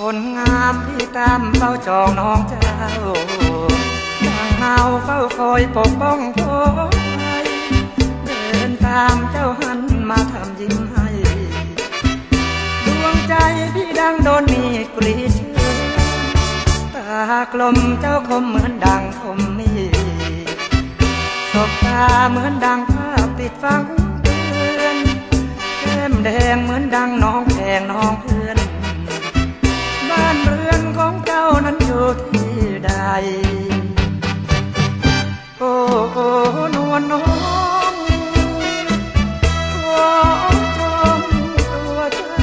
คนงามพี่ตามเฝ้าจองน้องเจ้าต่างเมาเฝ้าคอยปกป้องพ่อเดินตามเจ้าหันมาทำยิ้มให้ ดวงใจพี่ดังโดนมีดกรีดเชือตากลมเจ้าคมเหมือนดังคมมีดสบตาเหมือนดังภาพติดฟัง วลน้องขอชมตัวเจ้า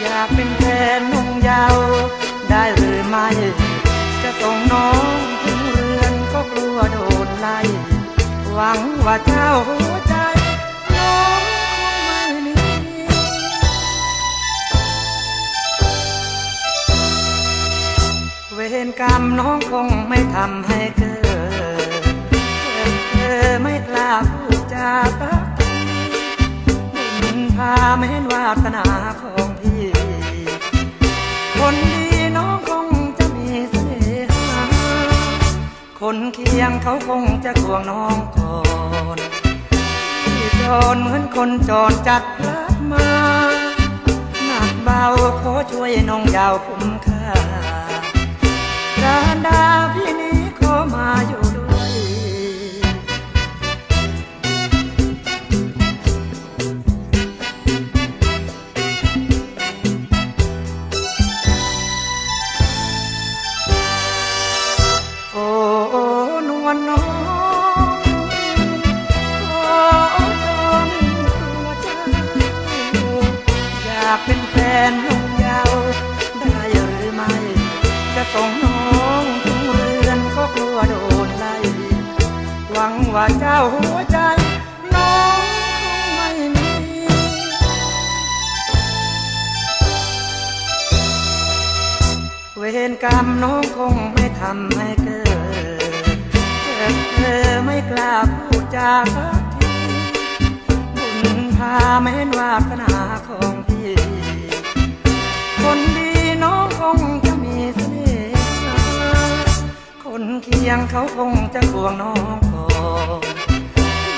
อยากเป็นแฟนนุ่งยาว ได้หรือไม่ จะส่งน้องถึงเรือนก็กลัวโดนไล่ หวังว่าเจ้าหัวใจน้องคงไม่มีเวรกรรมน้องคงไม่ทำให้เกิดาปักทีบุญพาไม่เห็นวาสนาของพี่ คนดีน้องคงจะมีเสน่หาคนเคียงเขาคงจะควงน้องก่อนที่จรเหมือนคนจรจัดลัดมาหนักเบาขอช่วยน้องยาวคุ้มค่า น้องขอจองตัวเจ้าอยากเป็นแฟนน้องยาวได้หรือไม่ จะส่งน้องถึงเรือนก็กลัวโดนไล่หวังว่าเจ้าหัวใจน้องคงไม่มีเวรกรรมน้องคงไม่ทำให้เกิด เธอไม่กล้าพูดจากทีบุญพาแม้นวาสนาของพี่ คนดีน้องคงจะมีเสน่ห์คนเคียงเขาคงจะห่วงน้องก่อน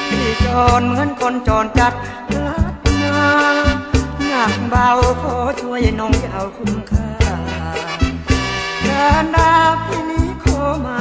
พี่จรเหมือนคนจอนจัดรัดนาหนักเบาขอช่วยน้องจะเอาคุ้มค่าการดาพี่นี้ขอมา